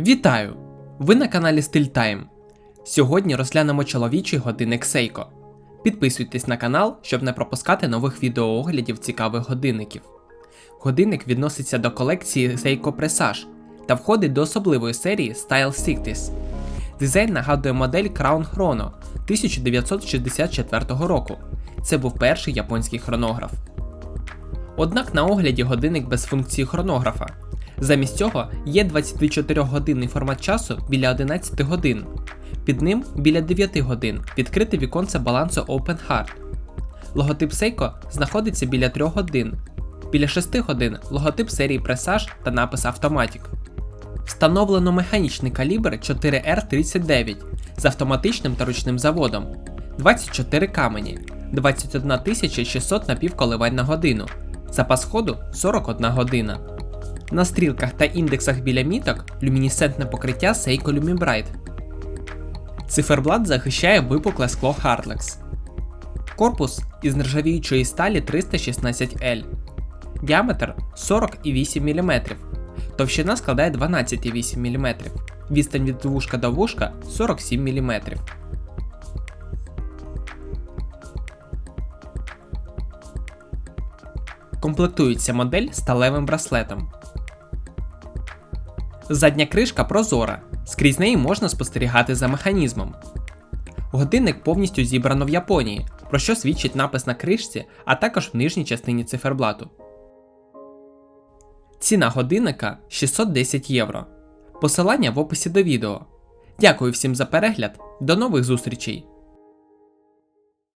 Вітаю! Ви на каналі Style Time. Сьогодні розглянемо чоловічий годинник Seiko. Підписуйтесь на канал, щоб не пропускати нових відеооглядів цікавих годинників. Годинник відноситься до колекції Seiko Presage та входить до особливої серії Style 60. Дизайн нагадує модель Crown Chrono 1964 року. Це був перший японський хронограф. Однак на огляді годинник без функції хронографа. Замість цього є 24-годинний формат часу біля 11 годин. Під ним біля 9 годин відкрите віконце балансу Open Heart. Логотип Seiko знаходиться біля 3 годин. Біля 6 годин логотип серії Presage та напис Automatic. Встановлено механічний калібр 4R39 з автоматичним та ручним заводом, 24 камені, 21 600 напівколивань на годину, запас ходу 41 година. На стрілках та індексах біля міток люмінесцентне покриття Seiko Lumibright. Циферблат захищає випукле скло Hardlex. Корпус із нержавіючої сталі 316L. Діаметр 40,8 мм. Товщина складає 12,8 мм. Відстань від вушка до вушка 47 мм. Комплектується модель сталевим браслетом. Задня кришка прозора, скрізь неї можна спостерігати за механізмом. Годинник повністю зібрано в Японії, про що свідчить напис на кришці, а також в нижній частині циферблату. Ціна годинника 610 євро. Посилання в описі до відео. Дякую всім за перегляд, до нових зустрічей!